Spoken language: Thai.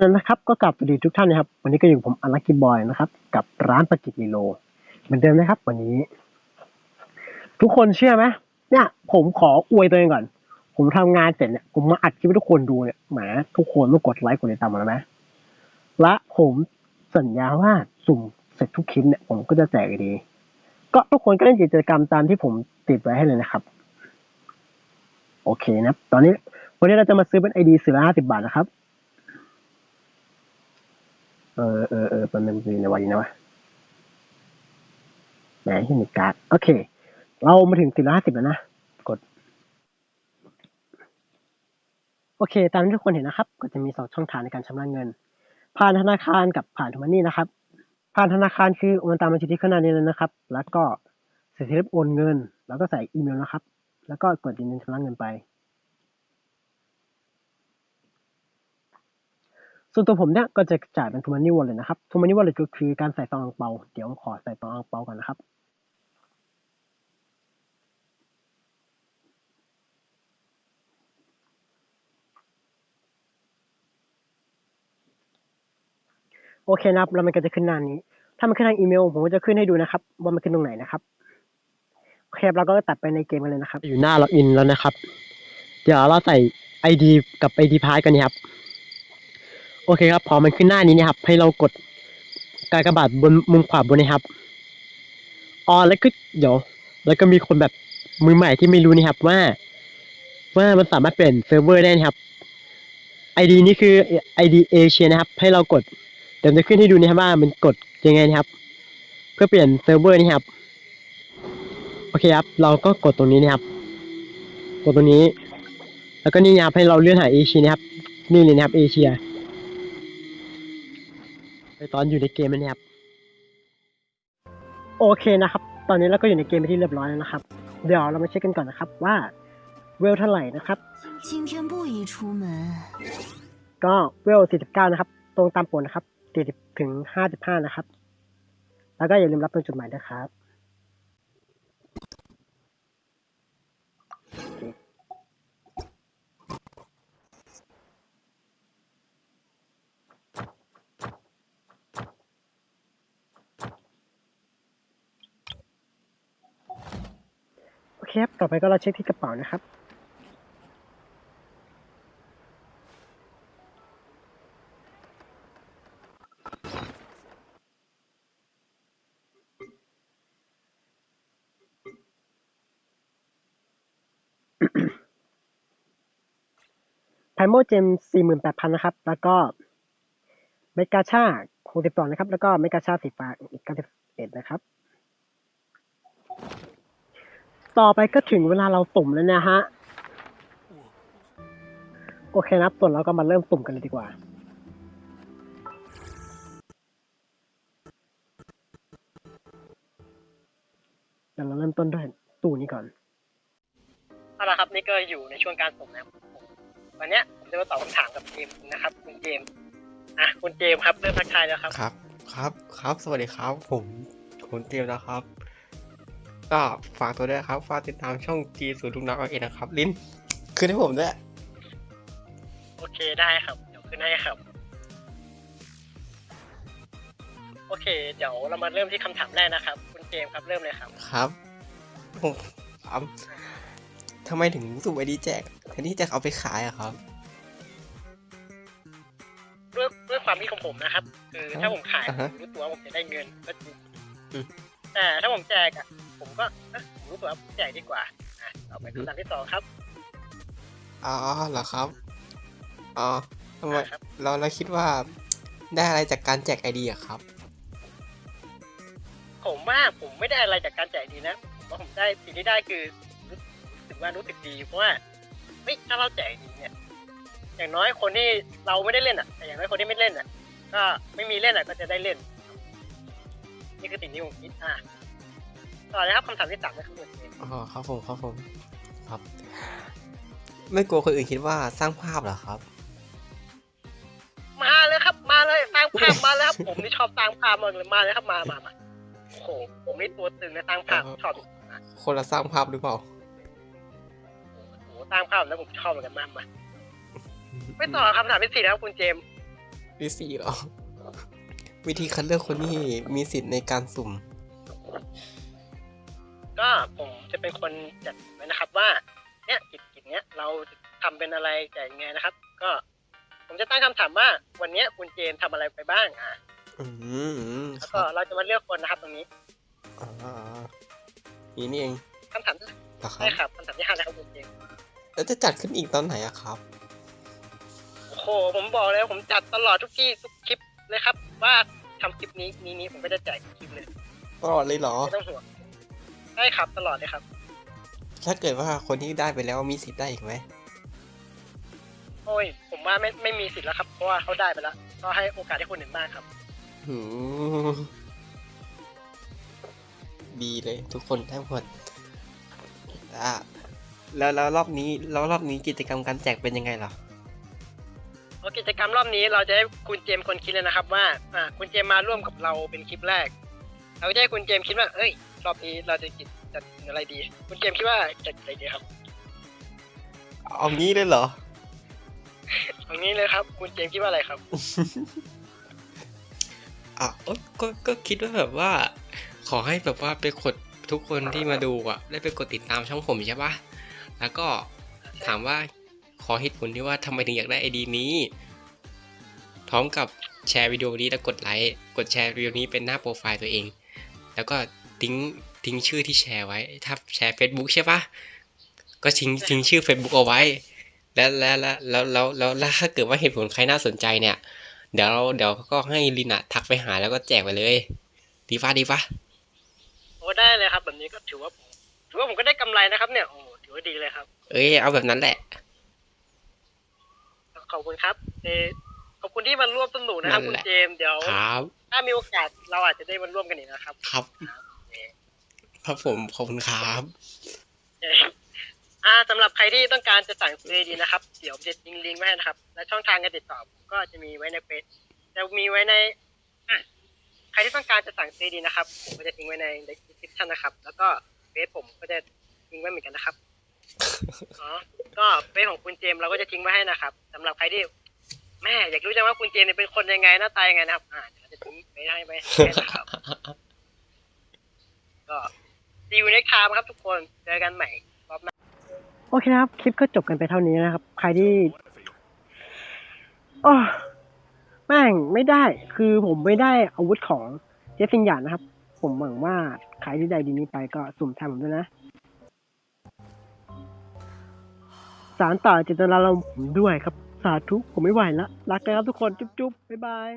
นั้นนะครับก็กลับสวัสดีทุกท่านนะครับ วันนี้ก็อยู่ผมอลักกี้บอยนะครับ กับร้านปากิจิโล เหมือนเดิมนะครับ วันนี้ ทุกคนเชื่อไหมเนี่ย ผมขออวยตัวเองก่อน ผมทำงานเสร็จเนี่ยผมมาอัดคลิปให้ทุกคนดูเนี่ยแหมทุกคนต้องกดไลค์กดติดตามมาแล้วไหมและผมสัญญาว่าสุ่มเสร็จทุกคลิปเนี่ยผมก็จะแจกไอดี ก็ทุกคนก็เล่นกิจกรรมตามที่ผมติดไว้ให้เลยนะครับ โอเคนะ ตอนนี้วันนี้เราจะมาซื้อเป็นไอดีสี่ร้อยห้าสิบบาทนะครับ เออเออเออมันมีในวันนี้นะวะแหมที่มีการ์ดโอเค เรามาถึงสี่ร้อยห้าสิบแล้วนะ กด โอเค ตามที่ทุกคนเห็นนะครับ ก็จะมีสองช่องทางในการชำระเงิน ผ่านธนาคารกับผ่านทูมันนี่นะครับ ผ่านธนาคารคือโอนตามบัญชีที่ขึ้นหน้านี้เลยนะครับ แล้วก็ใส่สลิปโอนเงิน แล้วก็ใส่อีเมลนะครับ แล้วก็กดยืนยันชำระเงินไป ส่วนตัวผมเนี่ยก็จะจ่ายเป็นทูมันนี่วอลเลยนะครับทูมันนี่วอลเลยก็คือการใส่ซองอังเปา เดี๋ยวผมขอใส่ซองอังเปาก่อนนะครับโอเคนะครับแล้วมันก็จะขึ้นหน้านี้ ถ้ามันขึ้นทางอีเมล ผมก็จะขึ้นให้ดูนะครับ ว่ามันขึ้นตรงไหนนะครับโอเคเราก็ตัดไปในเกมกันเลยนะครับ อยู่หน้าล็อกอินแล้วนะครับ เดี๋ยวเราใส่ ID กับ ID พาร์กันนะครับ โอเคครับ พอมันขึ้นหน้านี้นะครับ ให้เรากดการกระบาดบนมุมขวาบนนะครับอ๋อแล้วก็เดี๋ยว แล้วก็มีคนแบบมือใหม่ที่ไม่รู้นะครับว่า ว่ามันสามารถเปลี่ยนเซิร์ฟเวอร์ได้นะครับ ID นี้คือ ID เอเชียนะครับ ให้เรากดเดี๋ยวจะขึ้นให้ดูนะครับว่ามันกดยังไงนะครับ เพื่อเปลี่ยนเซิร์ฟเวอร์นี่ครับโอเคครับ เราก็กดตรงนี้นะครับ กดตรงนี้ แล้วก็นี่นะครับให้เราเลื่อนหาเอเชียนะครับ นี่เลยนะครับเอเชีย ตอนอยู่ในเกมนะครับ โอเคนะครับ ตอนนี้เราก็อยู่ในเกมไปที่เรียบร้อยแล้วนะครับ เดี๋ยวเรามาเช็คกันก่อนนะครับว่าเวลเท่าไหร่นะครับก็เวล 49 นะครับ ตรงตามปนนะครับ40ถึง55 นะครับ แล้วก็อย่าลืมรับเป็นจดหมายนะครับ ครับ ต่อไปก็เราเช็คที่กระเป๋านะครับ ไพโมเจมสี่หมื่นแปดพันนะครับ แล้วก็เมกาชาหกสิบสองนะครับ แล้วก็เมกาชาสีฟ้าอีกเก้าสิบเอ็ดนะครับ ต่อไปก็ถึงเวลาเราสุ่มแล้วนะฮะ โอเคนะครับส่วนเราก็มาเริ่มสุ่มกันเลยดีกว่า เดี๋ยวเราเริ่มต้นด้วยตู้นี้ก่อนเอาละครับนี่ก็อยู่ในช่วงการส่งนะครับวันเนี้ยผมจะมาตอบคำถามกับเกมนะครับคุณเกมอะคุณเกมครับเริ่มทักทายแล้วครับ ครับ ครับ ครับ สวัสดีครับ ผมคุณเตรียมนะครับ ก็ฝากตัวด้วยนะครับ ฝากติดตามช่อง G ศูนย์ลูกนักเอาเองนะครับ ลิ้นขึ้นให้ผมด้วย โอเคได้ครับ เดี๋ยวขึ้นให้ครับ โอเค เดี๋ยวเรามาเริ่มที่คำถามแรกนะครับ คุณเกมครับเริ่มเลยครับ ครับผมครับทำไมถึงสุ่มไอดีแจกแทนที่จะเอาไปขายอะครับ ด้วยด้วยความคิดของผมนะครับคือถ้าผมขายอ่าผฮะ มรู้ตัวว่าผมจะได้เงินก็จริงอืม แต่ถ้าผมแจกอะ ผมก็เอ๊ะผมรู้ตัวว่าผมแจกดีกว่าอะต่อไปคำถามที่สองครับอ๋อเหรอครับ อ๋อทำไมครับ เราเราคิดว่าได้อะไรจากการแจกไอดีอะครับ ผมว่าผมไม่ได้อะไรจากการแจกดีนะผมว่าผมได้สิ่งที่ได้คือรู้รู้สึกว่ารู้สึกดีเพราะว่าเฮ้ยถ้าเราแจกดีเนี่ย อย่างน้อยคนที่เราไม่ได้เล่นอะแต่อย่างน้อยคนที่ไม่เล่นอะ ก็ไม่มีเล่นอะก็จะได้เล่น นี่คือสิ่งที่ผมคิดอะต่อเลยครับคำถามที่สามนะครับคุณเอกอ๋อครับผมครับผมครับ ไม่กลัวคนอื่นคิดว่าสร้างภาพเหรอครับ มาเลยครับ มาเลยสร้างภาพมาเลยครับ ผมนี่ชอบสร้างภาพมากเลยมาเลยครับมามามาโอ้โหผมนี่ตัวตึงนะสร้างภาพชอบคนละสร้างภาพหรือเปล่าโอ้โหสร้างภาพแล้วผมชอบเหมือนกันมากมาไปต่อคำถามที่สี่นะครับคุณเจมส์มีสี่เหรอ วิธีคัดเลือกคนที่มีสิทธิ์ในการสุ่ม ก็ผมจะเป็นคนจัดไว้นะครับว่า เนี่ยกิจกิจเนี้ยเราทำเป็นอะไรแต่ยังไงนะครับ ก็ ผมจะตั้งคำถามว่า วันเนี้ยคุณเจมส์ทำอะไรไปบ้างอะอืมแล้วคก็รับเราจะมาเลือกคนนะครับตรงนี้อ่านี่นี่เองคำถามที่เหรอครัใช่บครับคำถามที่ห้านะครับคุณเจมส์แล้วจะจัดขึ้นอีกตอนไหนอะครับโอ้โหผมบอกเลยว่าผมจัดตลอดทุกที่ทุกคลิป เลยครับ ว่าทำคลิปนี้นี้นี้ผมก็จะแจกคลิปเลยตลอดเลยเหรอไม่ต้องห่วงใช่ครับตลอดเลยครับ ถ้าเกิดว่าคนที่ได้ไปแล้วมีสิทธิ์ได้อีกไหมโอ้ย ผมว่าไม่ไม่มีสิทธิ์แล้วครับ เพราะว่าเขาได้ไปแล้ว ก็ให้โอกาสให้คนอื่นบ้างครับหืมดีเลยทุกคนได้หมดอะแล้วแล้วรอบนี้แล้วรอบนี้กิจกรรมการแจกเป็นยังไงเหรอเพราะ กิจกรรมรอบนี้เราจะให้คุณเจมส์คนคิดเลยนะครับว่าอ่าคุณเจมส์มาร่วมกับเราเป็นคลิปแรก เราจะให้คุณเจมส์คิดว่า เอ้ย รอบนี้เราจะกิจจัดอะไรดี คุณเจมส์คิดว่าจัดอะไรดีครับเอางี้เลยเหรอตรงนี้เลยครับ คุณเจมส์คิดว่าอะไรครับอะเอ้ยก็ก็คิดว่าแบบว่า ขอให้แบบว่าไปกดทุกคนที่มาดูอะ ได้ไปกดติดตามช่องผมใช่ปะแล้วก็ถามว่า ขอเหตุผลที่ว่าทำไมถึงอยากได้ไอดีนี้ พร้อมกับแชร์วิดีโอนี้แล้วกดไลค์ กดแชร์วิดีโอนี้เป็นหน้าโปรไฟล์ตัวเอง แล้วก็ทิ้งทิ้งชื่อที่แชร์ไว้ ถ้าแชร์ Facebook ใช่ปะก็ทิ้งทิ้งชื่อ Facebook เอาไว้ แล้วแล้วแล้วแล้วแล้วแล้วแล้วถ้าเกิดว่าเหตุผลใครน่าสนใจเนี่ย เดี๋ยวเราเดี๋ยวก็ให้ลินอะทักไปหาแล้วก็แจกไปเลย ดีปะดีปะโอ้ได้เลยครับ แบบนี้ก็ถือว่าผมถือว่าผมก็ได้กำไรนะครับเนี่ยโอ้ถือว่าดีเลยครับ เอ้ยเอาแบบนั้นแหละ ขอบคุณครับเออขอบคุณที่มาร่วมสนุกนะครับนั่คุนณแหละเจมส์เดี๋ยวครับถ้ามีโอกาสเราอาจจะได้มาร่วมกันอีกนะครับ ครับครับผมขอบคุณครับเอ่ออ่าสำหรับใครที่ต้องการจะสั่งซื้อดีนะครับ เดี๋ยวผมจะทิ้งลิงก์ไว้ให้นะครับ และช่องทางการติดต่อผมก็จะมีไว้ในเฟซจะมีไว้ในอะใครที่ต้องการจะสั่งซื้อดีนะครับ ผมก็จะทิ้งไว้ใน description นะครับ แล้วก็เฟซผมก็จะทิ้งไว้เหมือนกันนะครับ อ๋อก็เฟซของคุณเจมเราก็จะทิ้งไว้ให้นะครับสำหรับใครที่แม่อยากรู้จังว่าคุณเจมเนี่ยเป็นคนยังไงหน้าตายังไงนะครับ อ่าเดี๋ยวจะทิ้งไว้ให้ไว้ให้นะครับก็ see you next time ครับทุกคนเจอกันใหม่รอบหน้าโอเคนะครับ คลิปก็จบกันไปเท่านี้นะครับ ใครที่โอ้แม่งไม่ได้ คือผมไม่ได้อาวุธของเจฟฟินหยานนะครับ ผมหวังว่าใครที่ได้ดีนี้ไปก็สุ่มทนผมด้วยนะ สารต่อเจตนารมณ์ผมด้วยครับ สาธุผมไม่ไหวละรักนะครับทุกคนจุ๊บๆบ๊ายบาย